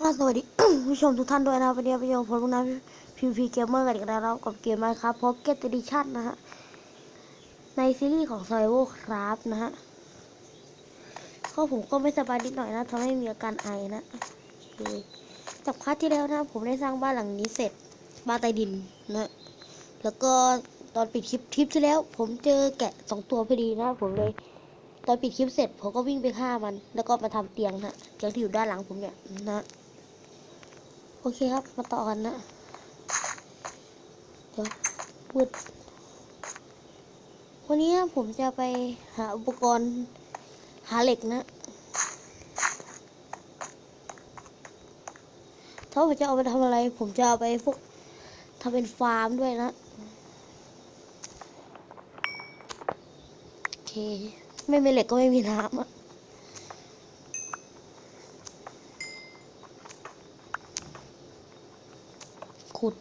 ก็สวัสดีผู้ชมทุกท่านด้วยนะครับวันนี้ไปยงผมลูกน้ำพีพีเกมเมอร์กันอีกแล้วนะกับเกมมาครับพบเกตดิชั่นนะฮะ ในซีรีส์ของ s ซ r v a l Craft นะฮะก็ผมก็ไม่สบายนิดหน่อยนะทำให้มีอาการไอนะโอเคจากพาร์ทที่แล้วนะ ผมได้สร้างบ้านหลังนี้เสร็จ บ้านใต้ดินนะ แล้วก็ตอนปิดคลิปทริปที่แล้ว ผมเจอแกะสองตัวพอดีนะ ผมเลย ตอนปิดคลิปเสร็จผมก็วิ่งไปฆ่ามัน แล้วก็มาทำเตียงนะเตียงที่อยู่ด้านหลังผมเนี่ยนะ อเคครับ มาต่อกันนะ เดี๋ยวมืดวันนี้ผมจะไปหาอุปกรณ์หาเหล็กนะถ้าผมจะเอาไปทำอะไร ผมจะเอาไปพวกทำเป็นฟาร์มด้วยนะ โอเค ไม่มีเหล็กก็ไม่มีน้ำอะ ขุด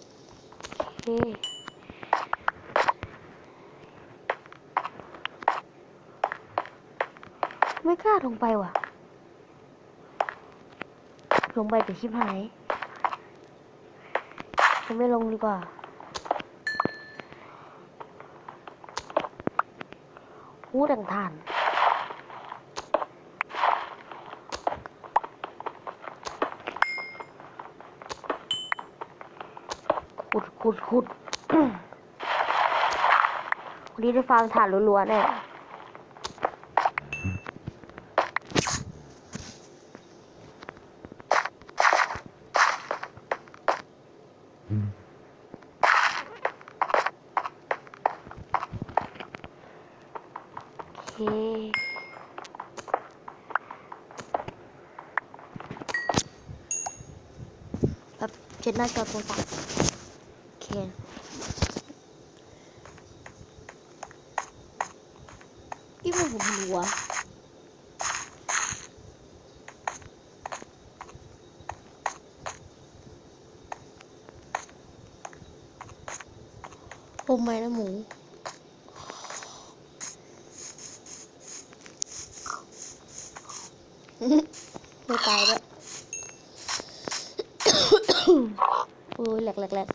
ไม่กล้าลงไปว่ะ ลงไปแต่ชิบหายจะไม่ลงดีกว่าหูดังทาน ขุดขุดขุดวันนี้ได้ฟาร์มถ่านรัวๆแน่โอเคแบบเช็ดหน้าจอโทรศัพท์ โอเคที่มันผมหัวลมไหมนะหมูไม่ตายด้วย โอ้ยแหลกแหลกแหลก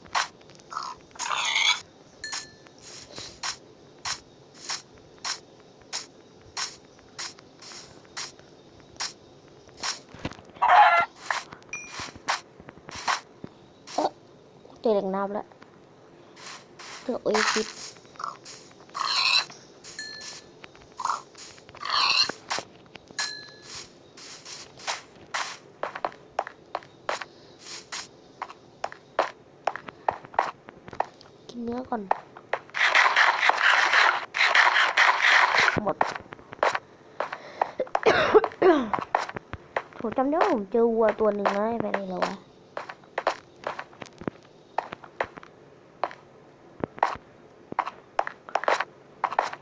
เอ๊ะเจอ แหล่งน้ำแล้วเจอโอเอซิสกินเนื้อก่อน หมด ผมจำได้ว่าผมเจอวัวตัวหนึ่งนะไปไหนแล้ววะ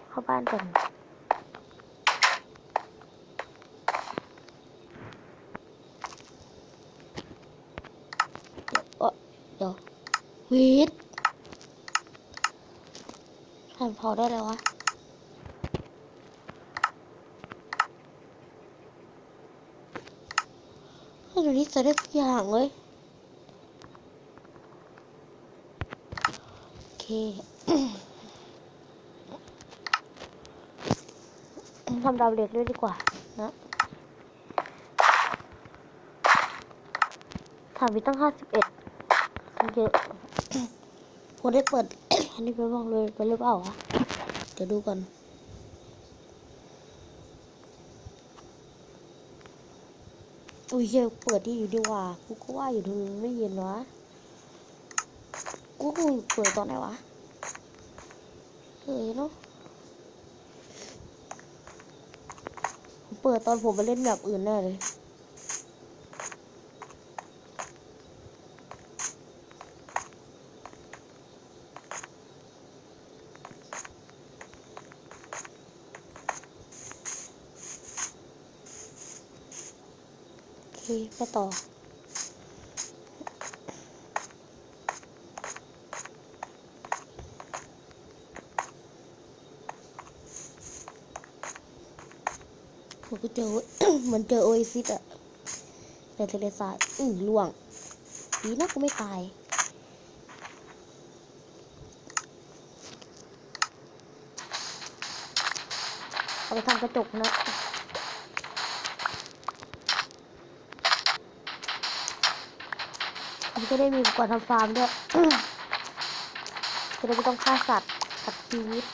เข้านกันเดี๋ยววีดทำพอได้แล้ววะเดี๋ยวนี้ใส่ได้ทุกอย่างเลยโอเคำดาวเหล็กด้วยดีกว่านะถามวิตั้งห้าสิบเอ็ดเยอะผมได้เปิด อันนี้ไปบ้างเลยไปหรือเปล่าวะเดี๋ยวดูก่อนอุ้ยเหี้ยเปิดที่อยู่ดีกว่า กูก็ว่าอยู่ทำไมมันไม่เย็นวะ กูกูเปิดตอนไหนวะ เฮ้ยเนาะ ผมเปิดตอนผมไปเล่นแบบอื่นแน่เลยโอเคไปต่อ ก็เจอ เหมือนเจอโอเอซิสอะเดินทะเลทรายอือล่วงดีนะกูไม่ตายเอาไปทำกระจกนะผมจะได้มีอุปกรณ์ทำฟาร์มด้วยจะได้ไม่ต้องฆ่าสัตว์สัตว์ชีวิต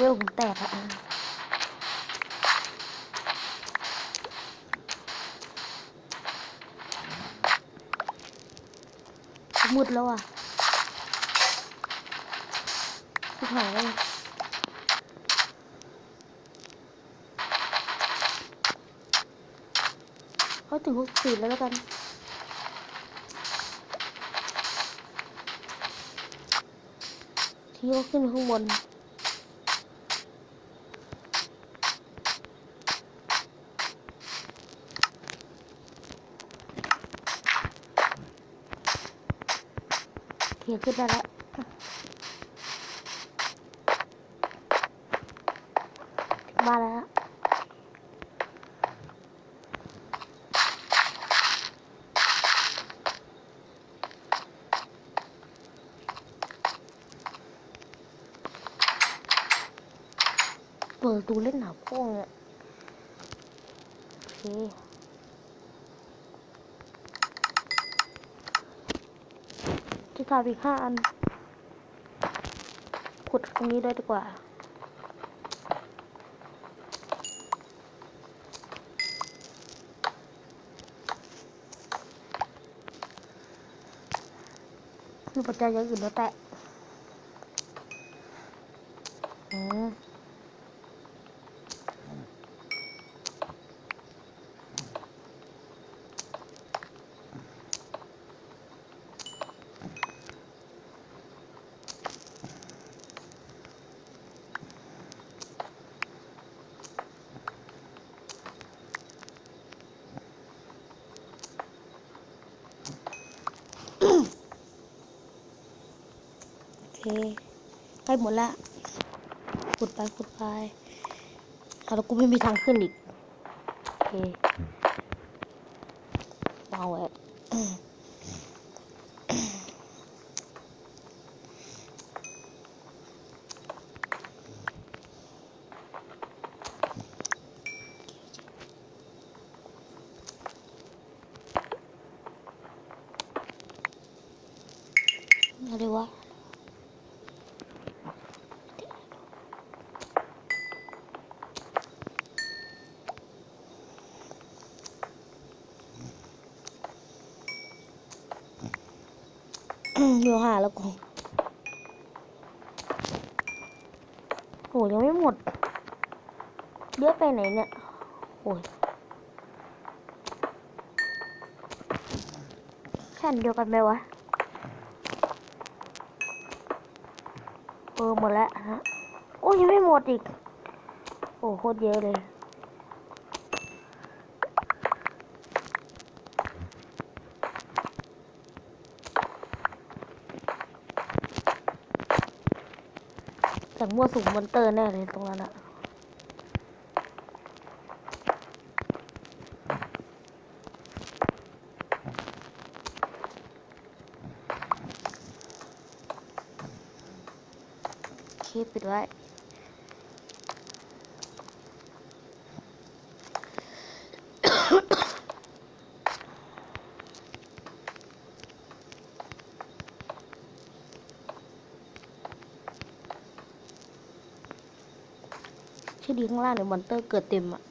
เวลผมแตกอะมืดแล้วอะชิบหายแล้วเขาถึงหกสิบแล้วแล้วกันที่เขาขึ้นข้างบน คลียร์ขึ้นได้แล้วมาแล้วเปิดตูเล่นหนาพ่วงเนี่ยโอเค จะทำอีกห้าอัน ขุดตรงนี้ด้วยดีกว่า มีปัจจัยอย่างอื่นแล้วแต่ ใกล้หมดละขุดไปขุดไปเอาแล้วกูไม่มีทางขึ้นอีกโอเควางไว้ อยู่หาแล้วกูโหยังไม่หมด เยอะไปไหนเนี่ยโอ้ยแค่นเดียวกันไหมวะ เออหมดแล้วฮะ โอ้ยยังไม่หมดอีก โอ้โคตรเยอะเลย จากมั่วสุมมอนเตอร์แน่เลยตรงนั้นอะโอเคปิดไว้ ชื่ดีข้างล่างเนี่ยมอนเตอร์เกิดเต็มอะ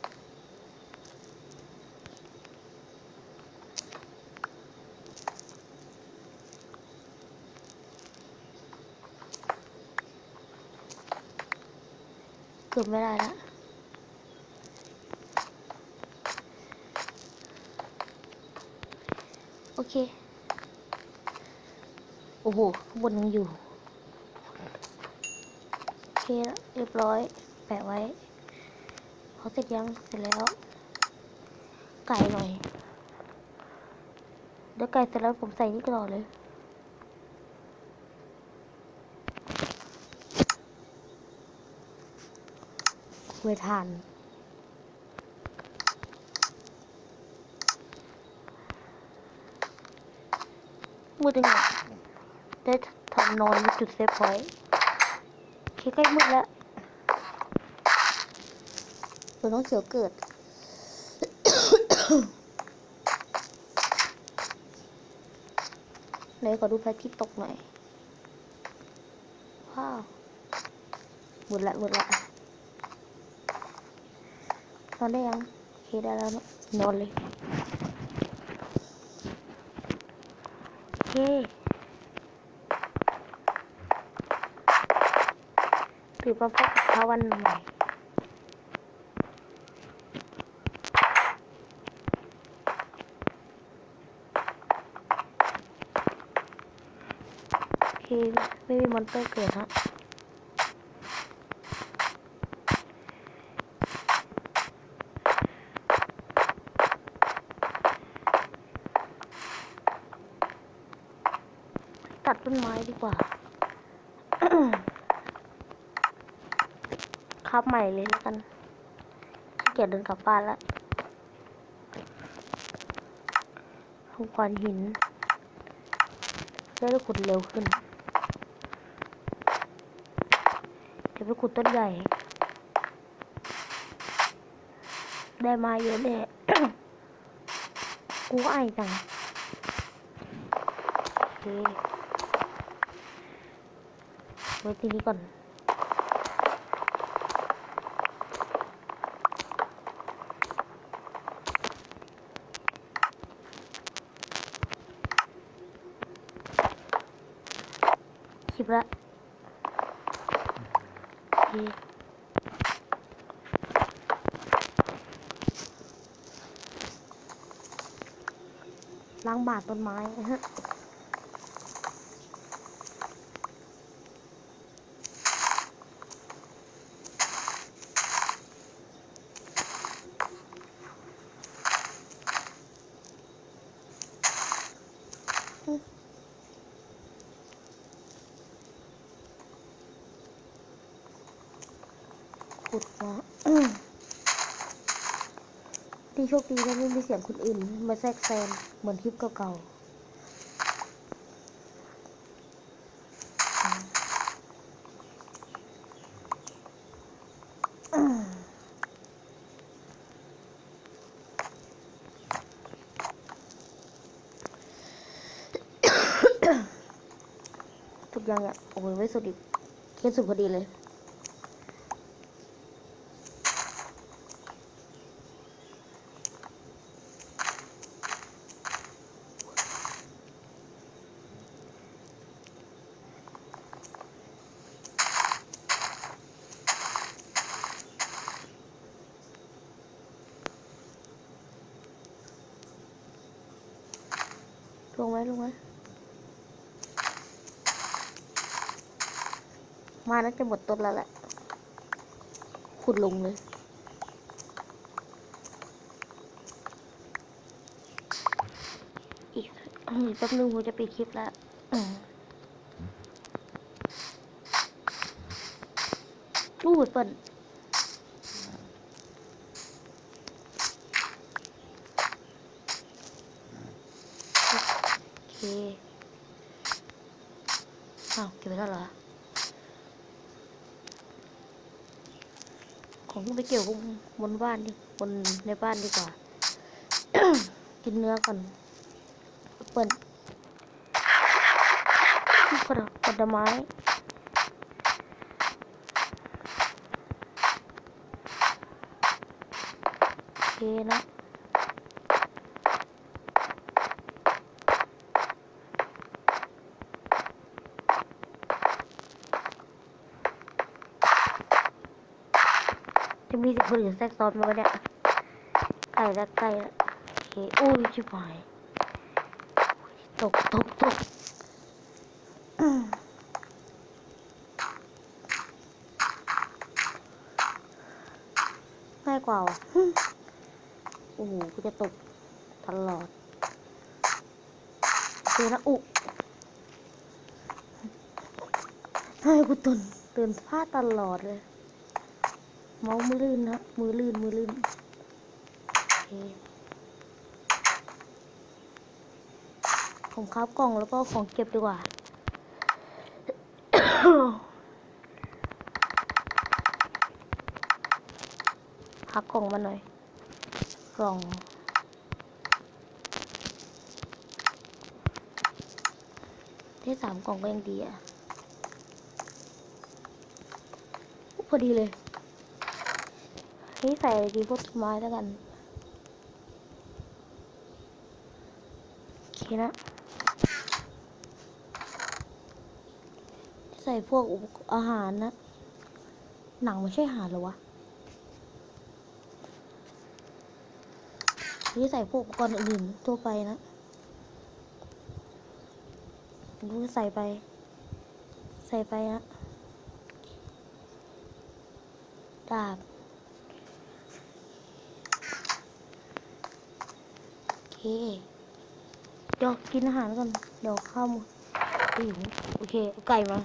เกิดไม่ได้ละโอเค โอ้โหข้างบนยังอยู่ โอเคแล้วเรียบร้อย แปะไว้ เขาเสร็จยังเสร็จแล้ว ไก่หน่อยเดี๋ยวไก่เสร็จแล้วผมใส่นี่ต่อเลยเวทานมืดยังไงได้ทำนอนมีจุดเซฟพอยต์โอเคใกล้มืดแล้ว ต้องเขียวเกิดไหนขอดูพระอาทิตย์ตกหน่อย ว้าว หมดละหมดละนอนได้ยังโอเคได้แล้วเนอะนอนเลยโอเคถือมาพบกับเช้าวันใหม่ โอเค ไม่มีม อนเตอร์เกิดฮะตัดต้นไม้ดีกว่า ครับใหม่เลยแล้วกันขี้เกียจเดินกลับบ้านแล้วทำควันหินจะได้ขุดเร็วขึ้น เดี๋ยวไป ขุดต้นใหญ่ ได้มาเยอะเลยกูไอจังโอเคไว้ทีนี้ก่อนคลิปละ โอเคล้างบาดต้นไม้ฮะ ดมาที่โชคดีนะไม่มีเสียงคนอื่น มาแทรกแซงเหมือนคลิปเก่าๆทุกอย่างอะโอ้ยไม่สุดอีกเคียนสุดพอดีเลย ลงไหมลงไหมมาน่าจะหมดต้นแล้วแหละ ขุดลงเลย อีกอีกแป๊บนึงผมจะปิดคลิปแล้วอืมรูดเปิด อเคอ้าวเก็บไปแล้วเหรอของไปเกี่ยวบบนบ้านดิบนในบ้านดีกว่า กินเนื้อก่อนเปิดผลผลไม้โอเคนะ จะมีสิคนอื่นแทรกซ้อนมาวะเนี่ยใกล้แล้วใกล้แล้วโอเคโอ้ยชิบหายตกตกตกอืมง่ายกว่าว่ะอืมโอ้โหกูจะตกตลอดเจอแล้วอุทำไมกูตื่นตื่นพลาดตลอดเลย เมาส์มือลื่นนะมือลื่นมือลื่นโอเคผมครับกล่องแล้วก็ของเก็บดีกว่า พักกล่องมาหน่อย กล่องที่สามกล่องก็ยังดีอะ พอดีเลย นี่ใส่ดีพวกไม้แล้วกันโอเคนะใส่พวกอาหารนะ หนังไม่ใช่อาหารหรอวะนี่ใส่พวกอุปกรณ์อื่นทั่วไปนะดูใส่ไป ใส่ไปนะดาบ โอ เคเดี๋ยวกินอาหารก่อนเดี๋ยวข้าวหมดหิวโอเคเอาไก่มา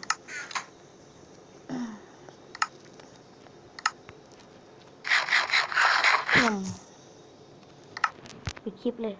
ไปิดคลิปเลย